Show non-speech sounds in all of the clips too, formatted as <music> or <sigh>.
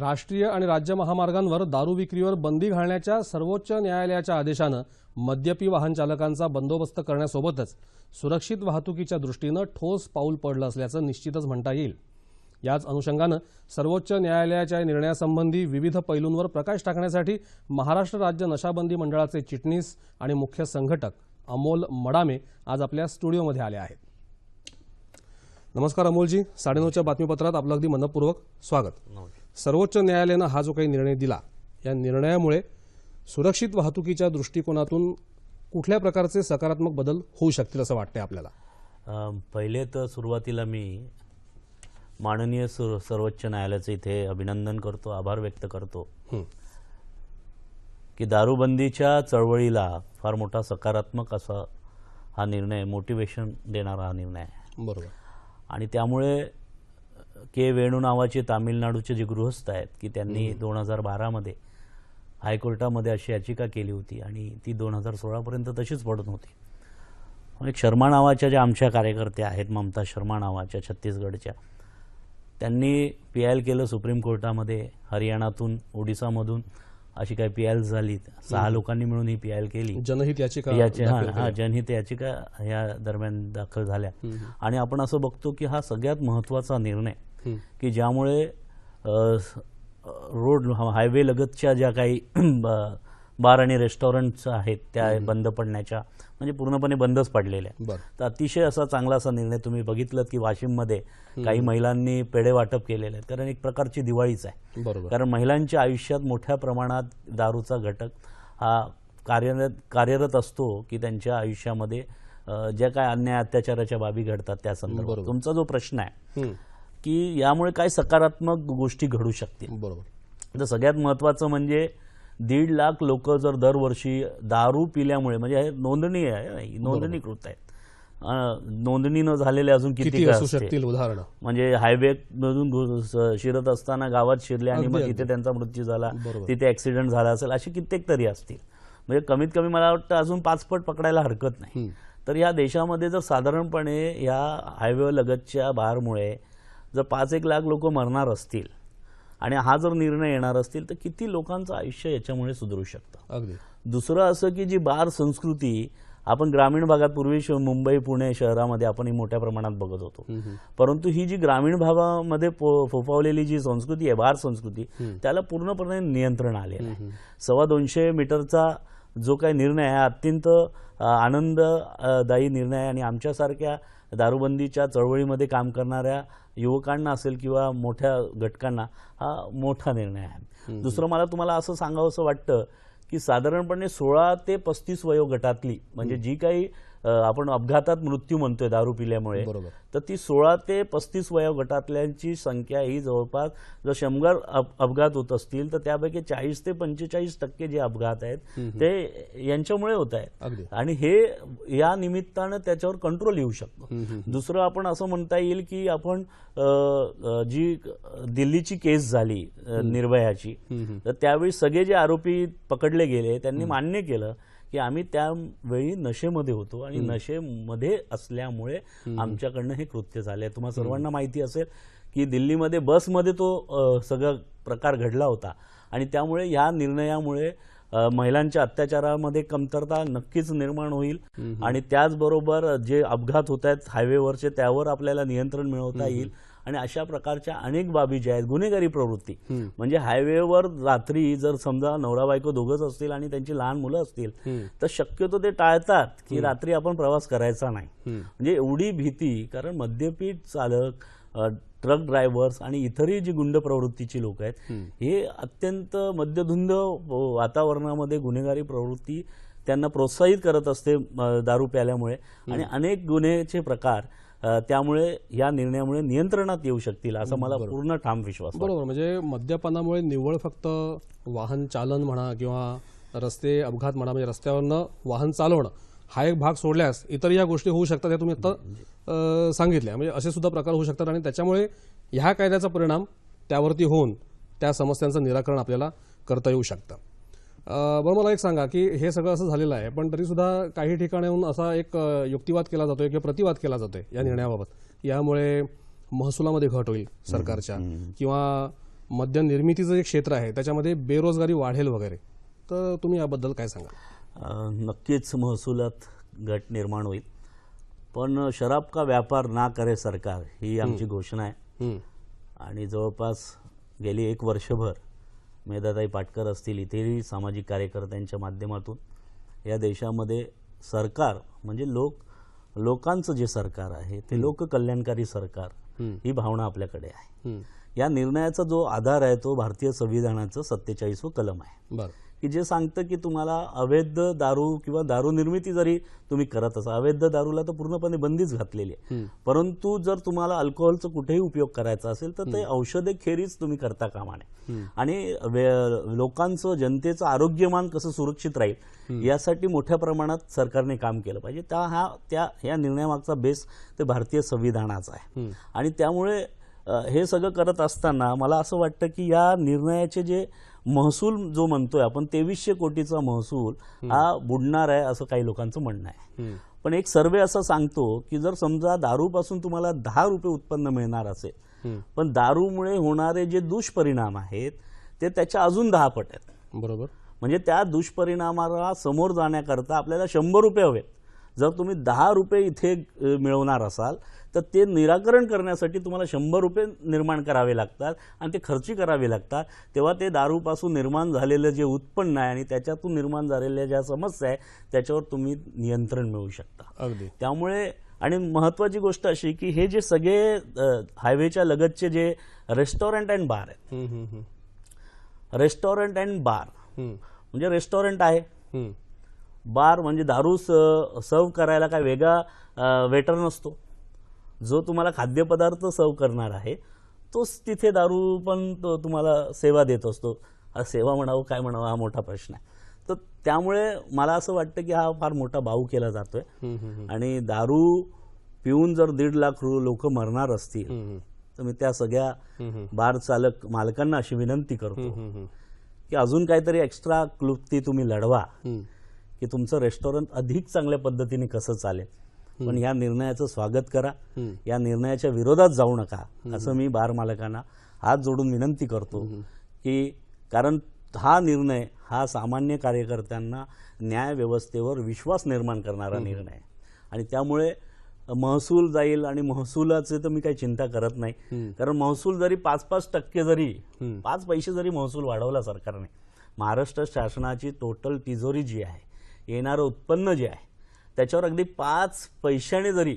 राष्ट्रीय आणि राज्य महामार्गांवर दारू विक्रीवर बंदी घालण्याच्या सर्वोच्च न्यायालयाच्या आदेशानं मद्यपी वाहन चालकांचा बंदोबस्त करण्यासोबतच सुरक्षित वाहतुकीच्या दृष्टीनं ठोस पाऊल पडलं असल्याचं निश्चितच म्हणता येईल. याच अनुषंगानं सर्वोच्च न्यायालयाच्या निर्णयासंबंधी विविध पैलूंवर प्रकाश टाकण्यासाठी महाराष्ट्र राज्य नशाबंदी मंडळाचे चिटणीस आणि मुख्य संघटक अमोल मडामे आज आपल्या स्टुडिओमध्ये आले आहेत. नमस्कार अमोलजी साडेनऊच्या बातमीपत्रात आपलं अगदी मनपूर्वक स्वागत. सर्वोच्च न्यायालयानं हा जो काही निर्णय दिला या निर्णयामुळे सुरक्षित वाहतुकीच्या दृष्टिकोनातून कुठल्या प्रकारचे सकारात्मक बदल होऊ शकतील असं वाटतंय आपल्याला? पहिले तर सुरुवातीला मी माननीय सु सर्वोच्च न्यायालयाचं इथे अभिनंदन करतो आभार व्यक्त करतो. की दारूबंदीच्या चळवळीला फार मोठा सकारात्मक असा हा निर्णय मोटिवेशन देणारा हा निर्णय आहे. बरोबर. आणि त्यामुळे के वेणू नावाचे तामिळनाडूचे जे गृहस्थ आहेत की त्यांनी दोन हजार बारामध्ये हायकोर्टामध्ये अशी याचिका केली होती आणि ती दोन हजार सोळापर्यंत तशीच पडत होती एक शर्मा नावाच्या ज्या आमच्या कार्यकर्त्या आहेत ममता शर्मा नावाच्या छत्तीसगडच्या त्यांनी पी आय एल केलं सुप्रीम कोर्टामध्ये हरियाणातून ओडिसामधून अशी काही पी आय एल झाली. सहा लोकांनी मिळून ही पी आय एल केली. जनहित याचिका याची हा जनहित याचिका या दरम्यान दाखल झाल्या. आणि आपण असं बघतो की हा सगळ्यात महत्त्वाचा निर्णय. की ज्यामुळे रोड हायवे लगतच्या ज्या काही <clears throat> बार आणि रेस्टॉरंट्स आहेत त्या बंद पडण्याच्या म्हणजे पूर्णपणे बंदच पडलेल्या तर अतिशय असा चांगला असा निर्णय तुम्ही बघितलं की वाशिममध्ये काही महिलांनी पेढे वाटप केलेले आहेत कारण एक प्रकारची दिवाळीच आहे. बरोबर. कारण महिलांच्या आयुष्यात मोठ्या प्रमाणात दारूचा घटक हा कार्यरत कार्यरत असतो की त्यांच्या आयुष्यामध्ये ज्या काय अन्याय अत्याचाराच्या बाबी घडतात त्या संदर्भात. तुमचा जो प्रश्न आहे. की यामुळे काय सकारात्मक गोष्टी घडू शकतील बरोबर तर सगळ्यात महत्त्वाचं म्हणजे दीड लाख लोक जर दरवर्षी दारू पिल्यामुळे म्हणजे हे नोंदणी आहे नोंदणीकृत आहेत नोंदणी न झालेले अजून किती असू? शकतील उदाहरणं म्हणजे हायवे मधून शिरत असताना गावात शिरले आणि मग. तिथे त्यांचा मृत्यू झाला. तिथे ऍक्सिडेंट झाला असेल असे कित्येक तरी असतील म्हणजे कमीत कमी मला वाटतं अजून पाचपट पकडायला हरकत नाही. तर या देशामध्ये जर साधारणपणे या हायवे लगतच्या भारमुळे जर पाच एक लाख लोक मरणार असतील आणि हा जर निर्णय येणार असतील तर किती लोकांचं आयुष्य याच्यामुळे सुधरू शकतं? अगदी. दुसरं असं की जी बार संस्कृती आपण ग्रामीण भागात पूर्वी मुंबई पुणे शहरामध्ये आपण ही मोठ्या प्रमाणात बघत होतो. परंतु ही जी ग्रामीण भागामध्ये फोफावलेली जी संस्कृती आहे बार संस्कृती त्याला पूर्णपणे नियंत्रण आलेलं आहे. सव्वा दोनशे मीटरचा जो काही निर्णय आहे अत्यंत आनंददायी निर्णय आहे आणि आमच्यासारख्या दारूबंदीच्या चळवळीमध्ये काम करणाऱ्या युवकांना असेल किंवा मोठ्या घटकांना हा मोठा निर्णय आहे. दुसरं मला तुम्हाला असं सांगावं असं वाटतं की साधारणपणे सोळा ते पस्तीस वयोगटातली म्हणजे जी काही आपण अपघातात मृत्यू म्हणतोय दारू पिल्यामुळे. तर ती सोळा ते पस्तीस वयोगटातल्यांची संख्या ही जवळपास जर शंभर अप- अपघात होत असतील तर त्यापैकी चाळीस ते पंचेचाळीस टक्के जे अपघात आहेत ते यांच्यामुळे होत आहेत. आणि हे या निमित्तानं त्याच्यावर कंट्रोल येऊ शकतो. दुसरं आपण असं म्हणता येईल की आपण जी दिल्लीची केस झाली निर्भयाची. तर त्यावेळी सगळे जे आरोपी पकडले गेले त्यांनी मान्य केलं की आम्ही त्यावेळी नशेमध्ये होतो आणि नशेमध्ये असल्यामुळे आमच्याकडनं हे कृत्य झाले तुम्हाला सर्वांना माहिती असेल की दिल्लीमध्ये बसमध्ये तो सगळा प्रकार घडला होता. आणि त्यामुळे या निर्णयामुळे महिलांच्या अत्याचारामध्ये कमतरता नक्कीच निर्माण होईल. आणि त्याचबरोबर जे अपघात होत आहेत हायवेवरचे त्यावर आपल्याला नियंत्रण मिळवता येईल. आणि अशा प्रकारच्या अनेक बाबी ज्या आहेत गुन्हेगारी प्रवृत्ती. म्हणजे हायवेवर रात्री जर समजा नवरा बायको दोघंच असतील आणि त्यांची लहान मुलं असतील. तर शक्यतो ते टाळतात की रात्री आपण प्रवास करायचा नाही. म्हणजे एवढी भीती कारण मद्यपीत चालक ट्रक ड्रायव्हर्स आणि इतरही जी गुंड प्रवृत्तीची लोक आहेत हं. अत्यंत मद्यधुंद वातावरणामध्ये गुन्हेगारी प्रवृत्ती त्यांना प्रोत्साहित करत असते दारू प्याल्यामुळे आणि अनेक गुन्ह्याचे प्रकार त्यामुळे या निर्णयामुळे नियंत्रणात येऊ शकतील असा मला पूर्ण ठाम विश्वास. बरोबर. म्हणजे मद्यपानामुळे निव्वळ फक्त वाहन चालन म्हणा किंवा रस्ते अपघात म्हणा म्हणजे रस्त्यावरनं वाहन चालवणं हा एक भाग सोडल्यास इतर या गोष्टी होऊ शकतात हे तुम्ही आता सांगितल्या. म्हणजे असे सुद्धा प्रकार होऊ शकतात आणि त्याच्यामुळे ह्या कायद्याचा परिणाम त्यावरती होऊन त्या समस्यांचं निराकरण आपल्याला करता येऊ शकतं. बरं मला एक सांगा की हे सगळं असं झालेलं आहे पण तरी सुद्धा काही ठिकाणाहून असा एक युक्तिवाद केला जातोय किंवा प्रतिवाद केला जातोय या निर्णयाबाबत. यामुळे महसुलामध्ये घट होईल सरकारच्या किंवा मद्य निर्मितीचं जे क्षेत्र आहे त्याच्यामध्ये बेरोजगारी वाढेल वगैरे. तर तुम्ही याबद्दल काय सांगा नक्कीच महसुलात घट निर्माण होईल. पण शराब का व्यापार ना करे सरकार ही आमची घोषणा आहे. आणि जवळपास गेली एक वर्षभर मेधाताई पाटकर असतील इतरही सामाजिक कार्यकर्त्यांच्या माध्यमातून या देशामध्ये सरकार म्हणजे लोक लोकांचं जे सरकार आहे ते लोककल्याणकारी सरकार ही भावना आपल्याकडे आहे. या निर्णयाचा जो आधार आहे तो भारतीय संविधानाचं सत्तेचाळीसवं कलम आहे. बरं. की जे सांगतं की तुम्हाला अवैध दारू किंवा दारू निर्मिती जरी तुम्ही करत असाल अवैध दारूला तर पूर्णपणे बंदीच घातलेली आहे. परंतु जर तुम्हाला अल्कोहोलचा कुठेही उपयोग करायचा असेल तर ते औषधे खेरीज तुम्ही करता कामा नये. आणि लोकांचं जनतेचं आरोग्यमान कसं सुरक्षित राहील यासाठी मोठ्या प्रमाणात सरकारने काम केलं पाहिजे. त्या हा त्या या निर्णयामागचा बेस ते भारतीय संविधानाचा आहे. आणि त्यामुळे हे सगळं करत असताना मला असं वाटतं की या निर्णयाचे जे महसूल जो म्हणतोय आपण तेवीसशे कोटीचा महसूल हा बुडणार आहे असं काही लोकांचं म्हणणं आहे. पण एक सर्वे असं सांगतो की जर समजा दारूपासून तुम्हाला दहा रुपये उत्पन्न मिळणार असेल पण दारूमुळे होणारे जे दुष्परिणाम आहेत ते त्याच्या अजून दहा पट आहेत बरोबर. म्हणजे त्या दुष्परिणामाला समोर जाण्याकरता आपल्याला शंभर रुपये हवेत. जर तुम्ही दहा रुपये इथे मिळवणार असाल तर ते निराकरण करण्यासाठी तुम्हाला शंभर रुपये निर्माण करावे लागतात आणि ते खर्ची करावे लागतात. तेव्हा ते दारूपासून निर्माण झालेलं जे उत्पन्न आहे आणि त्याच्यातून निर्माण झालेल्या ज्या समस्या आहे त्याच्यावर तुम्ही नियंत्रण मिळवू शकता. अगदी. त्यामुळे आणि महत्त्वाची गोष्ट अशी की हे जे सगळे हायवेच्या लगतचे जे रेस्टॉरंट अँड बार आहेत. Restaurant and bar. म्हणजे रेस्टॉरंट आहे. बार म्हणजे दारू सर्व करायला काय वेगळा वेटर नसतो. जो तुम्हाला खाद्यपदार्थ सर्व करणार आहे तोच तिथे दारू पण तो तुम्हाला सेवा देत असतो. हा सेवा म्हणावं काय म्हणावं हा मोठा प्रश्न आहे. तर त्यामुळे मला असं वाटतं की हा फार मोठा बाऊ केला जातोय. आणि दारू पिऊन जर दीड लाख लोक मरणार असतील तर मी त्या सगळ्या बार चालक मालकांना अशी विनंती करतो की अजून काहीतरी एक्स्ट्रा क्लुप्ती तुम्ही लढवा. की तुमचं रेस्टॉरंट अधिक चांगल्या पद्धतीने कसं चालेल. पण या निर्णयाचं स्वागत करा. या निर्णयाच्या विरोधात जाऊ नका असं मी बार मालकांना हात जोडून विनंती करतो की कारण हा निर्णय हा सामान्य कार्यकर्त्यांना न्याय व्यवस्थेवर विश्वास निर्माण करणारा निर्णय आणि त्यामुळे महसूल जाईल आणि महसुलाचे तर मी काही चिंता करत नाही. कारण महसूल जरी पाच पाच टक्के जरी पाच पैसे जरी महसूल वाढवला सरकारने महाराष्ट्र शासनाची टोटल तिजोरी जी आहे येणारं उत्पन्न जे आहे त्याच्यावर अगदी पाच पैशाने जरी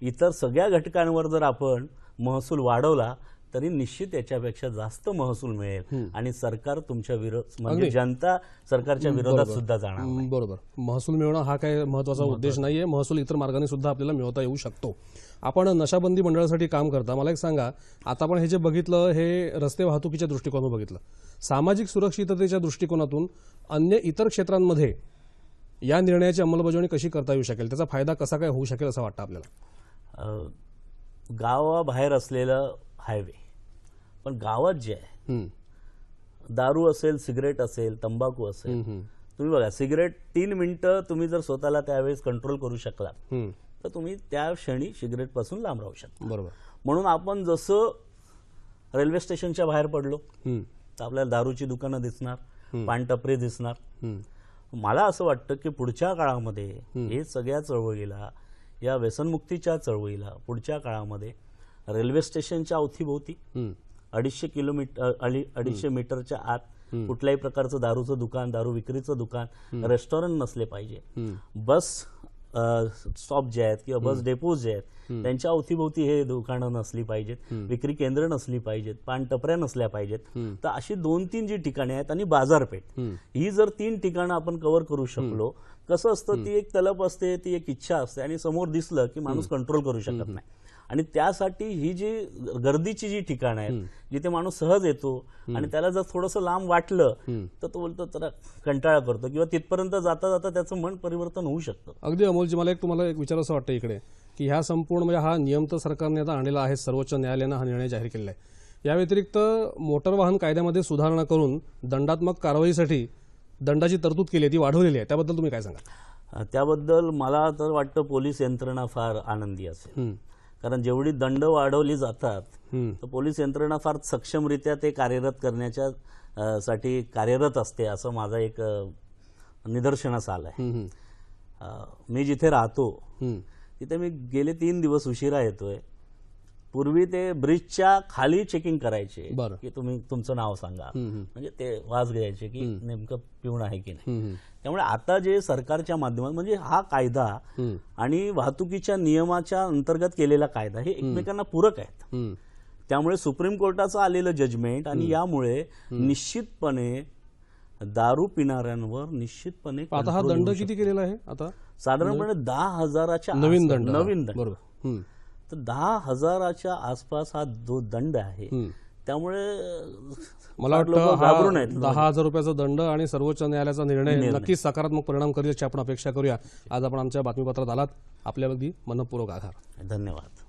इतर सगळ्या घटकांवर जर आपण महसूल वाढवला तरी निश्चित याच्यापेक्षा जास्त महसूल मिळेल. आणि सरकार तुमच्या विरोध म्हणजे जनता सरकारच्या विरोधात सुद्धा जाणार बरोबर. महसूल मिळवणं हा काय महत्त्वाचा उद्देश नाहीये. महसूल इतर मार्गाने सुद्धा आपल्याला मिळवता येऊ शकतो. आपण नशाबंदी मंडळासाठी काम करता. मला एक सांगा आता आपण हे जे बघितलं हे रस्ते वाहतुकीच्या दृष्टिकोनातून बघितलं. सामाजिक सुरक्षिततेच्या दृष्टिकोनातून अन्य इतर क्षेत्रांमध्ये या निर्णयाची अंमलबजावणी कशी करता येऊ शकेल? त्याचा फायदा कसा काय होऊ शकेल असं वाटतं आपल्याला? गावाबाहेर असलेलं हायवे पण गावात जे आहे दारू असेल सिगरेट असेल तंबाखू असेल तुम्ही बघा सिगरेट तीन मिनिटं तुम्ही जर स्वतःला त्यावेळेस कंट्रोल करू शकलात हम्म, तर तुम्ही त्या क्षणी सिगरेटपासून लांब राहू शकता. बरोबर. म्हणून आपण जसं रेल्वे स्टेशनच्या बाहेर पडलो तर आपल्याला दारूची दुकानं दिसणार पानटपरे दिसणार. मला असं वाटतं की पुढच्या काळामध्ये हे सगळ्या चळवळीला या व्यसनमुक्तीच्या चळवळीला पुढच्या काळामध्ये रेल्वे स्टेशनच्या अवतीभोवती अडीचशे किलोमीटर अडी- अडीचशे मीटरच्या आत कुठल्याही प्रकारचं दारूचं दुकान दारू विक्रीचं दुकान रेस्टॉरंट नसले पाहिजे. बस स्टॉप जे आहेत किंवा बस डेपोज जे आहेत त्यांच्या अवतीभोवती हे दुकानं नसली पाहिजेत विक्री केंद्र नसली पाहिजेत पान टपऱ्या नसल्या पाहिजेत. तर अशी दोन तीन जी ठिकाणे आहेत आणि बाजारपेठ. ही जर तीन ठिकाणं आपण कव्हर करू शकलो कसं असतं ती एक तलप असते ती एक इच्छा असते आणि समोर दिसलं की माणूस कंट्रोल करू शकत नाही. आणि त्यासाठी ही जी गर्दीची जी ठिकाणं आहेत जिथे माणूस सहज येतो आणि त्याला जर थोडंसं लांब वाटलं तर तो बोलतो जरा कंटाळा करतो. किंवा तिथपर्यंत जाता जाता त्याचं मन परिवर्तन होऊ शकतं. अगदी अमोलजी मला एक तुम्हाला एक विचार असं वाटतं इकडे की ह्या संपूर्ण म्हणजे हा नियम तर सरकारने आता आणलेला आहे सर्वोच्च न्यायालयानं हा निर्णय जाहीर केलेला आहे. या व्यतिरिक्त मोटर वाहन कायद्यामध्ये सुधारणा करून दंडात्मक कारवाईसाठी दंडाची तरतूद केली आहे ती वाढवलेली आहे. त्याबद्दल तुम्ही काय सांगा त्याबद्दल मला तर वाटतं पोलीस यंत्रणा फार आनंदी असेल. कारण जेवढी दंड वाढवली जातात. तर पोलीस यंत्रणा फार सक्षमरित्या ते कार्यरत करण्याच्या साठी कार्यरत असते असं माझा एक निदर्शनास आलं आहे मी जिथे राहतो. तिथे मी गेले तीन दिवस उशिरा येतोय पूर्वी ते ब्रिजच्या खाली चेकिंग करायचे. की तुम्ही तुमचं नाव सांगा. म्हणजे ते वाज घ्यायचे की नेमकं पिऊन आहे की नाही. त्यामुळे आता जे सरकारच्या माध्यमात म्हणजे हा कायदा. आणि वाहतुकीच्या नियमाच्या अंतर्गत केलेला कायदा हे एकमेकांना पूरक आहेत. त्यामुळे सुप्रीम कोर्टाचं आलेलं जजमेंट आणि यामुळे निश्चितपणे दारू पिणाऱ्यांवर निश्चितपणे आता हा दंड किती केलेला आहे आता. साधारणपणे दहा हजाराच्या नवीन दंड. नवीन दंड बरोबर. तर दहा हजाराच्या आसपास हा जो दंड आहे. त्यामुळे मला घाबरून आहेत. दहा हजार रुपयाचा दंड आणि सर्वोच्च न्यायालयाचा निर्णय नक्कीच सकारात्मक परिणाम करेल याची आपण अपेक्षा करूया. आज आपण आमच्या बातमीपत्रात आलात. आपल्या अगदी मनपूर्वक आभार. धन्यवाद.